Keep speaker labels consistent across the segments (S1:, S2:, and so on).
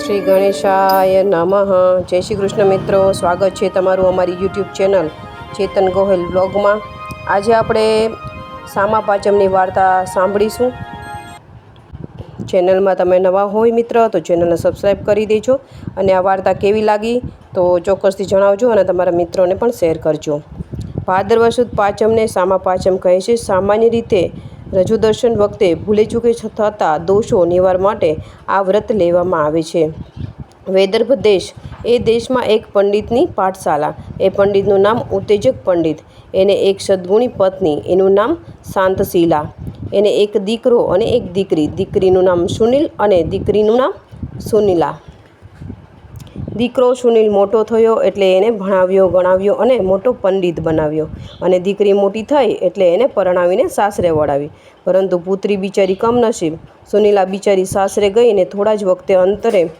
S1: શ્રી ગણેશાય નમઃ. જય શ્રી કૃષ્ણ મિત્રો. સ્વાગત છે તમારું અમારી યુટ્યુબ ચેનલ ચેતન ગોહિલ બ્લોગમાં આજે આપણે સામા પાંચમની વાર્તા સાંભળીશું. ચેનલમાં તમે નવા હોય મિત્ર, તો ચેનલને સબસ્ક્રાઈબ કરી દેજો. અને આ વાર્તા કેવી લાગી, તો ચોક્કસથી જણાવજો અને તમારા મિત્રોને પણ શેર કરજો. ભાદરવા સુદ પાંચમને સામા પાંચમ કહે છે. સામાન્ય રીતે રજૂ દર્શન વખતે ભૂલે ચૂકે થતા દોષો નિવાર માટે આ વ્રત લેવામાં આવે છે. વૈદર્ભ દેશ એ દેશમાં એક પંડિતની પાઠશાલા એ પંડિતનું નામ ઉત્તેજક પંડિત. એને એક સદગુણી પત્ની. એનું નામ શાંતશીલા. એને એક દીકરો અને એક દીકરી. દીકરીનું નામ સુનિલ અને દીકરીનું નામ સુનિલા. દીકરો સુનિલ મોટો થયો એટલે એને ભણાવ્યો, ગણાવ્યો અને મોટો પંડિત બનાવ્યો. અને દીકરી મોટી થઈ એટલે એને પરણાવીને સાસરે વળાવી. પરંતુ પુત્રી બિચારી કમનસીબ. સુનિલા બિચારી સાસરે ગઈ ને થોડા જ વખતે અંતરે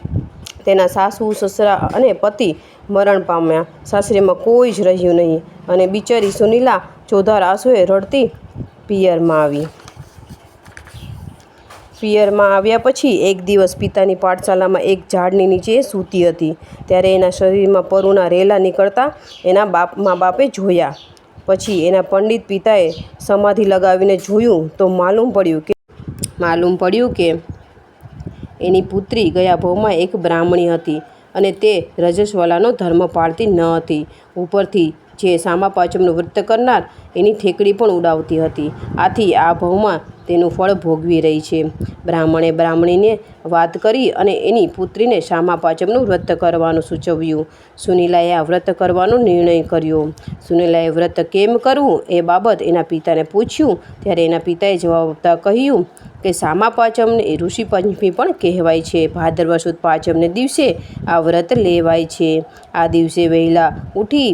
S1: તેના સાસુ, સસરા અને પતિ મરણ પામ્યા. સાસરેમાં કોઈ જ રહ્યું નહીં. અને બિચારી સુનિલા ચોધાર આંસુએ રડતી પિયરમાં આવી. પિયરમાં આવ્યા પછી એક દિવસ પિતાની પાઠશાલામાં એક ઝાડની નીચે સૂતી હતી. ત્યારે એના શરીરમાં પરુના રેલા નીકળતા એના બાપ, મા બાપે જોયા. પછી એના પંડિત પિતાએ સમાધિ લગાવીને જોયું તો માલુમ પડ્યું કે, માલુમ પડ્યું કે એની પુત્રી ગયા ભવમાં એક બ્રાહ્મણી હતી. અને તે રજસ્વલાનો ધર્મ પાળતી ન હતી. ઉપરથી જે સામા પાંચમનું વ્રત કરનાર, એની ઠેકડી પણ ઉડાવતી હતી. આથી આ ભવમાં તેનું ફળ ભોગવી રહી છે. બ્રાહ્મણે બ્રાહ્મણીને વાત કરી અને એની પુત્રીને શામા પાંચમનું વ્રત કરવાનું સૂચવ્યું. સુનિલાએ આ વ્રત કરવાનો નિર્ણય કર્યો. સુનીલાએ વ્રત કેમ કરવું એ બાબત એના પિતાને પૂછ્યું. ત્યારે એના પિતાએ જવાબ આપતા કહ્યું કે સામા પાંચમને ઋષિ પંચમી પણ કહેવાય છે. ભાદરવા સુદ પાંચમને દિવસે આ વ્રત લેવાય છે. આ દિવસે વહેલા ઉઠી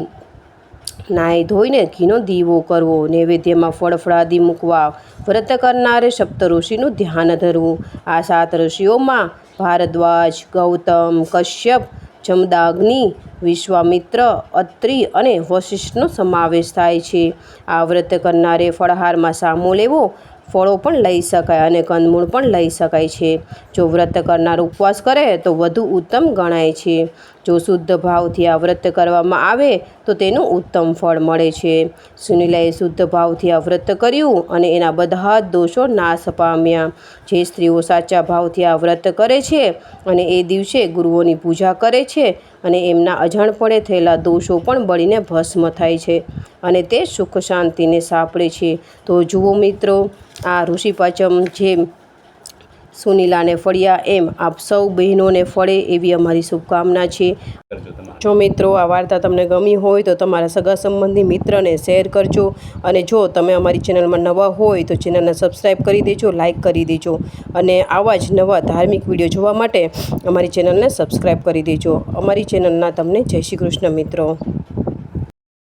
S1: નાહી ધોઈને ઘીનો દીવો કરવો, નૈવેદ્યમાં ફળ ફળાદી મૂકવા, વ્રત કરનારે સપ્ત ઋષિનું ધ્યાન ધરવું. આ સાત ઋષિઓમાં ભારદ્વાજ, ગૌતમ, કશ્યપ, જમદાગ્નિ, વિશ્વામિત્ર, અત્રિ અને વશિષ્ઠનો સમાવેશ થાય છે. આ વ્રત કરનારે ફળહારમાં સામો લેવો ફળો પણ લઈ શકાય અને કંદમૂળ પણ લઈ શકાય છે. જો વ્રત કરનાર ઉપવાસ કરે, તો વધુ ઉત્તમ ગણાય છે. જો શુદ્ધ ભાવથી આ વ્રત કરવામાં આવે, તો તેનું ઉત્તમ ફળ મળે છે. સુનિલાએ શુદ્ધ ભાવથી આ વ્રત કર્યું અને એના બધા જ દોષો નાશ પામ્યા. જે સ્ત્રીઓ સાચા ભાવથી આ વ્રત કરે છે અને એ દિવસે ગુરુઓની પૂજા કરે છે અને એમના અજાણપણે થયેલા દોષો પણ બળીને ભસ્મ થાય છે અને તે સુખ શાંતિને સાંપડે છે. તો જુઓ મિત્રો, આ ઋષિ જેમ સુનીલાને ફળ્યા એમ આપ સૌ બહેનોને ફળે એવી અમારી શુભકામના છે. જો મિત્રો આ વાર્તા તમને ગમી હોય તો તમારા સગા સંબંધી મિત્રને શેર કરજો અને જો તમે અમારી ચેનલમાં નવા હોય તો ચેનલને સબસ્ક્રાઈબ કરી દેજો, લાઇક કરી દેજો અને આવા જ નવા ધાર્મિક વીડિયો જોવા માટે અમારી ચેનલને સબસ્ક્રાઈબ કરી દેજો. અમારી ચેનલના તમને જય શ્રી કૃષ્ણ મિત્રો.